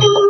you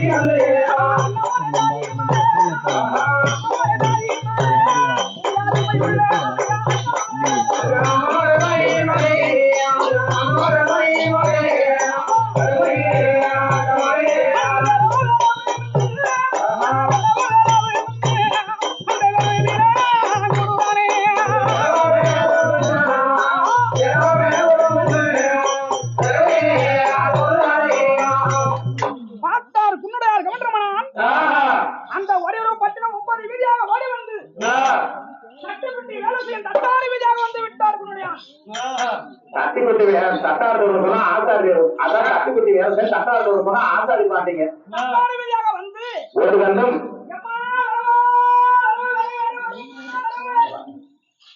பார்த்தார் போனா ஆசாரி அதான் தட்டிக்குட்டி வேலை போனா ஆசாரி பாட்டீங்க ஒரு கண்டம்.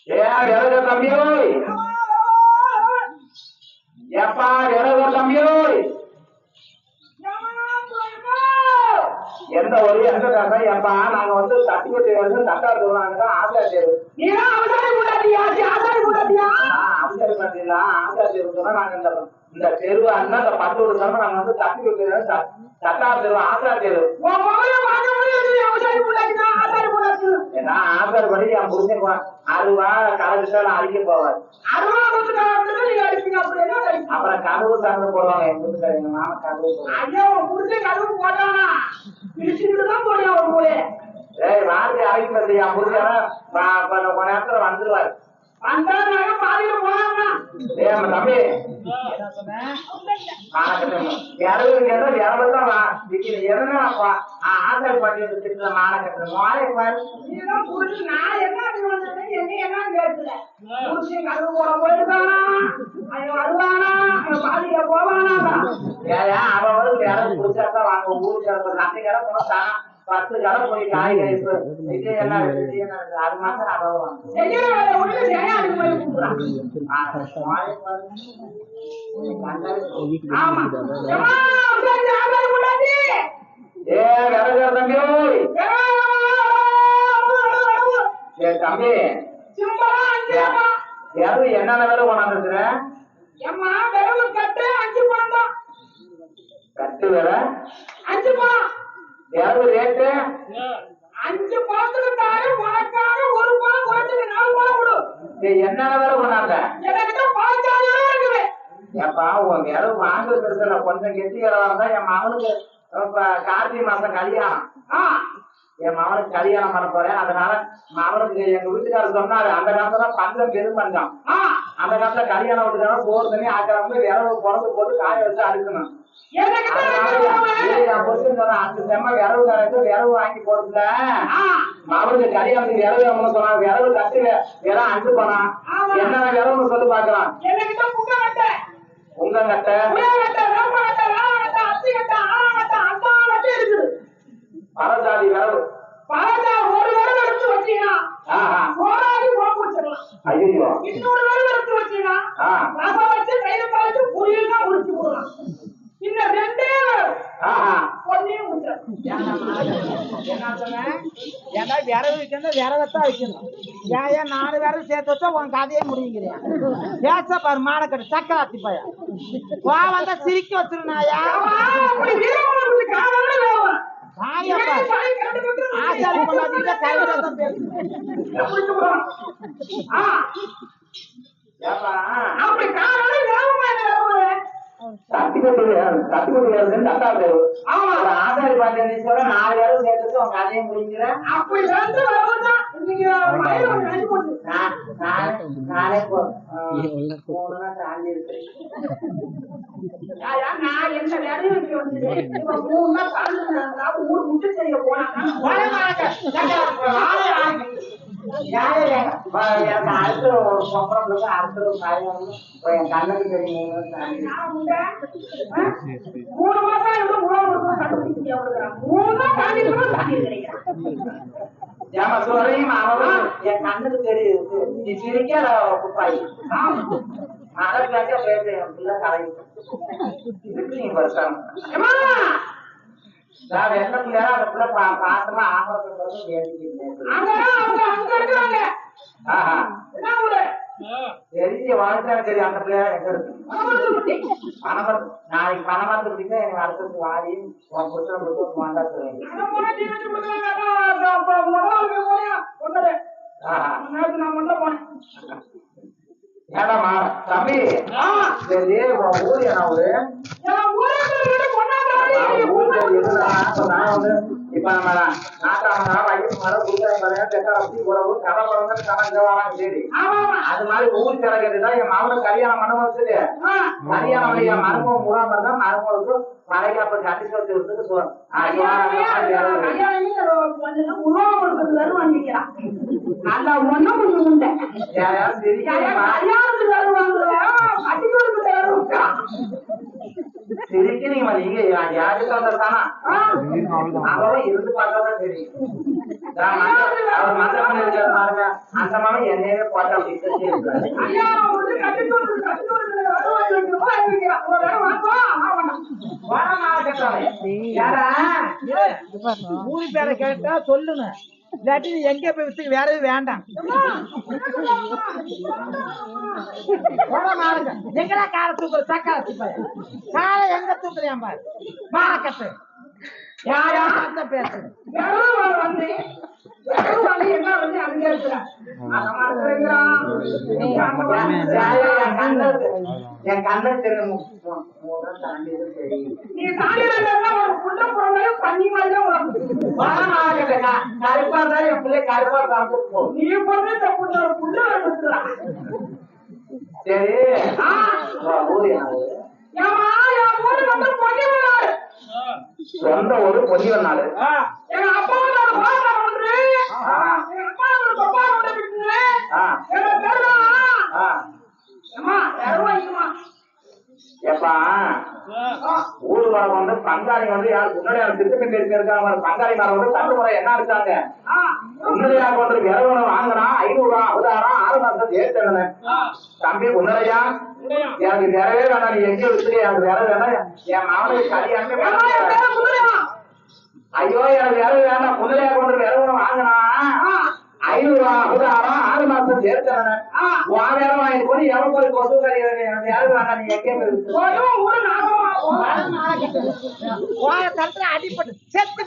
ஏன் விறகு தம்பியோய் ஏப்பா விறகு தம்பியோய் எந்த ஒரு எந்த கதை ஏப்பா நாங்க வந்து தட்டிக்குட்டி வேலை தட்டார் போனாங்க ஆசாரி நீதான் அவதாரி கூட்டாட்டியா ஆதாரி கூட்டாட்டியா ஆசாரி பாத்தீங்களா ஆசாரி சொன்னா நாங்க இந்த இந்த தெருவு அண்ணா இந்த பத்து ஒரு சமயம் நாங்க வந்து வேலை தட்டார் தெருவு ஆசாரி ஏன்னா ஆதார் படி என் புரிஞ்சுக்குவேன் அருவா கலந்துட்டா நான் அடிக்க போவேன் அருவா கொடுத்துட்டு நீங்க அடிப்பீங்க அப்படி என்ன அடிப்பீங்க? அப்புறம் கதவு சார்ந்து போடுவாங்க எங்க வீட்டுல எங்க மாமா கதவு. ஐயா உன் புடிச்ச கதவு போட்டானா? பிடிச்சிட்டு தான் போடியா ஒரு போலே ஏய் வார்த்தை அழைக்க பத்தி என் புரிஞ்சவன் கொஞ்ச நேரத்துல வந்துருவாரு. பத்து கடை போய் காய்கறி அது மாதிரி தம்பி. என்னென்ன வேலை கொண்டாந்துருக்குற? கட்டு, வேலை அஞ்சு பணம். யாரு ரேட்டு அஞ்சு பணத்துக்கு தாரு, உனக்காக ஒரு பணம் குறைச்சது, நாலு பணம் கொடு. ஏய், என்னென்ன வேலை கொண்டாந்த என்கிட்ட ரூபாய் இருக்குது. ஏப்பா உன் வேலை வாங்குறது இருக்குல்ல கொஞ்சம் கெட்டி வேலை இருந்தா என் மகனுக்கு கார்த்திகை மாசம் கல்யாணம் ஆ, என் மகனுக்கு கல்யாணம் பண்ண போறேன். அதனால மகனுக்கு எங்க வீட்டுக்காரர் சொன்னாரு அந்த காலத்துல பஞ்சம் பெரும் ஆ. அந்த காலத்துல கல்யாணம் விட்டுக்கான சோறு தண்ணி ஆக்கிரமி விரவு பிறந்து போட்டு காய வச்சு அடுக்கணும் விரவு வாங்கி ஆ, மகனுக்கு கல்யாணத்துக்கு விரவு அவனு சொன்னான் விரவு கட்டு விரம் பணம் ஆமா. என்னென்ன விரவுன்னு சொல்லி பாக்குறான் என்கிட்ட புகை கட்டு, உங்க கட்ட புளிய கட்டு, வேப்ப கட்டு, வேலை கட்டு, அத்தி கட்டு, ஆலா கட்டு, அத்தா கட்டு இருக்குது. பரஜாதி விரவு பழத்தை ஒரு விரல் எடுத்து வச்சீங்கன்னா, ஆஹா சோறாக்கி குழம்பு வச்சிடலாம். ஐயோ இன்னொரு விரல் எடுத்து வச்சீங்கன்னா, ரசம் வச்சு கையில பொரியல் தான் போடலாம். இந்த ரெண்டே விரவு வைக்கணும் விரவத்தான் வைக்கணும். ஏன் ஏன் நாலு விரவு சேர்த்து வச்சா உன் கதையே முடியுங்கிறியா? பேச பாரு மாடக்கட்டு சக்கராத்தி பையன் வா வந்தா சிரிக்க வச்சிருந்தாயா அப்படி வீரமான காரணம் வேணும் வாய பாரு ஆசாரி கொண்டாடிட்டு கையில தான் ஆசாரி பாண்டியன் நாலு பேரும் சேர்த்துட்டு உங்க கதையை முடிங்கிற அப்படி வந்து மூணு மூணு அடுத்த ஒரு சொப்பனம் இருக்கு அடுத்த ஒரு காரியம் என் கண்ணுக்கு தெரியும்? மூணு மாசம் மூணு இருக்கணும் தாண்டி இருக்கிறேன். ஏமா சொல்றையும் அவளும் என் கண்ணுக்கு தெரியுது நீ சிரிக்க குப்பாயி அதை பேச என் பிள்ளை நீ வருஷம் என்ன பிள்ளையா அந்த பிள்ளை பாசமா ஆகிறதுக்கு இருக்கிறாங்க ஆஹா தெரிஞ்ச வாழ்க்கை சரி அந்த பிள்ளையா எங்க இருக்கு. பணமரத்து நாளைக்கு பணமரத்து பிடிக்க எனக்கு அடுத்தது வாடி. உன் புத்தகம் நான் மட்டும் போனேன். ஏடாமா தம்பி. சரி உன் ஊர் என்ன ஊரு? நான் வந்து இப்ப நம்ம நாட்டாம வயசு மரம் புதுசாக மரம் வச்சு உறவு கதை பழங்க கதை வராங்க சரி. அது மாதிரி ஊர் கிடக்குதுன்னா என் மகனுக்கு கல்யாணம் ஆ, கல்யாணம் என் மருமகம் மூணாம் இருந்தா மருமகளுக்கு மலைக்காப்ப கட்டி சொல்லி விடுறதுக்கு சொல் கல்யாணமே கல்யாணமே கொஞ்சம் தான் உருவம் கொடுக்கறது வருவான் நிக்கிறான். அந்த ஒண்ணும் கொஞ்சம் உண்டு. கல்யாணத்துக்கு வருவாங்களா? கட்டிக்கிறதுக்கு வருவாங்களா? சிரிக்கிறீங்களா நீங்க யாருக்கு வந்திருக்கானா அவன் இருந்து பார்த்தாதான் தெரியும் அவர் மந்திரம் இருக்கிற பாருங்க அந்த மாதிரி என்னையே போட்டா அப்படி இருக்காரு. ஊரு பேரை கேட்டா சொல்லுங்க இல்லாட்டி நீ எங்க போய் வித்து வேற எதுவும் வேண்டாம். எங்கடா காலை தூக்குற? சக்காரத்தி பையன் காலை எங்க தூக்குறியான் பாரு. மாறக்கட்டு யாரா அந்த பேசு யாரும் வந்து யாரும் வந்து என்ன வந்து. என் கண்ணு தெரியும். நீ இருந்தா ஒரு புள்ள பிறந்தாலே பண்ணி மாதிரி தான். கருப்பா இருந்தா என் பிள்ளை கருப்பா போ. நீ பிறந்த தப்பு ஒரு புள்ள இருக்கிறான். சரி. ஊரு? ஏம்மா, என் ஊரு வந்து. சொந்த ஊரு பொன்னிவன் நாடு. எங்க அப்பா வந்து ஒரு பாட்டை ஒன்று. எங்க அப்பா ஒரு பப்பா ஒன்று விட்டுரு. ஆ. எங்க பேரு ஆ. ஏம்மா, யாரும் வாங்கிக்குமா? எப்பா மரம் வந்து பங்காளி வந்து யார்? முன்னாடி யார்? திருத்தக்கட்டி இருக்காங்க பங்காளி மரம் வந்து தட்டு மரம் என்ன இருக்காங்க யார் வந்து விரவணம் வாங்கினா ஐநூறு ரூபா அவதாரம் ஆறு மாசம் ஏத்தன தம்பி முன்னாடியா எனக்கு விரவே வேணாம் நீ எங்க விட்டுரு எனக்கு விரவே வேணாம் என் மாவனுக்கு கல்யாணமே? ஐயோ எனக்கு விரவே வேணாம் முன்னாடியா கொண்டு விரவணம் வாங்கினா ஐநூறு ரூபா அவதாரம் ஆறு மாசம் சேர்த்தன போய் எவன் போய் கொசு கறி எனக்கு விரவே வேணாம் நீ எங்கே நாசமா போற தரத்துல அடிப்பட்டு செத்து.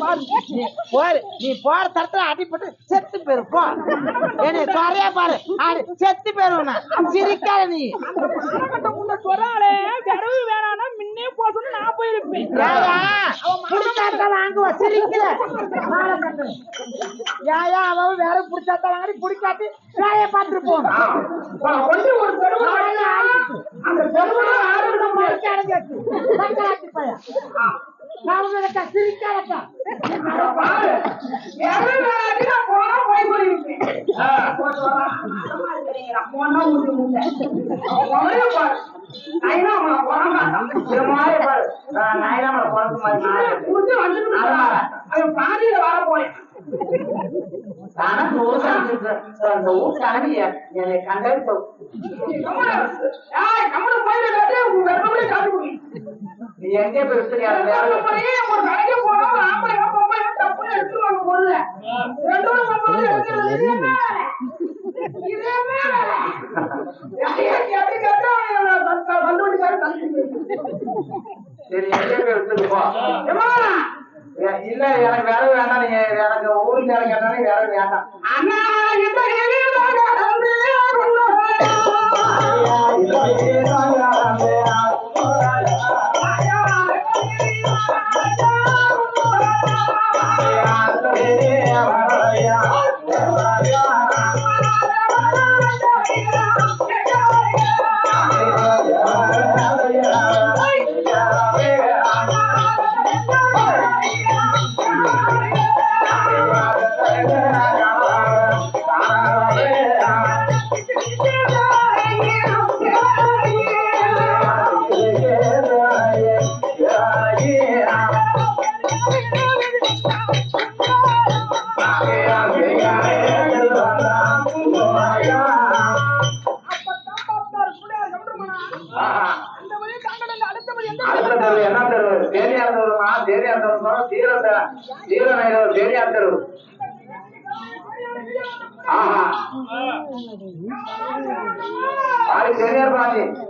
பாரு, நீ போரு நீ போற தரத்துல அடிப்பட்டு செத்து போயிரு போ. என்ன பாரு. ஆடு செத்து போயிருவ சிரிக்காத நீ. விரவு வேணாம்னா முன்னே போசணும் நான் போயிருப்பேன். வாங்குவ. சிரிக்கல. ஏயா அவ வேற புடிச்சாட்டா வாங்கி புடிக்காட்டி வேலைய பாத்துட்டு போகணும். சிரிக்காதக்கா போனா பாதியில வர போறேன். தனக்கு ஊர் கணக்கு அந்த ஊர் கணக்கு என்னை கண்டறிப்போ நீ எங்கே போய் దేవుడు ఆయన దేవుడు అంటారు. ఆహా. వాళ్ళకి శరీర బాధ్యత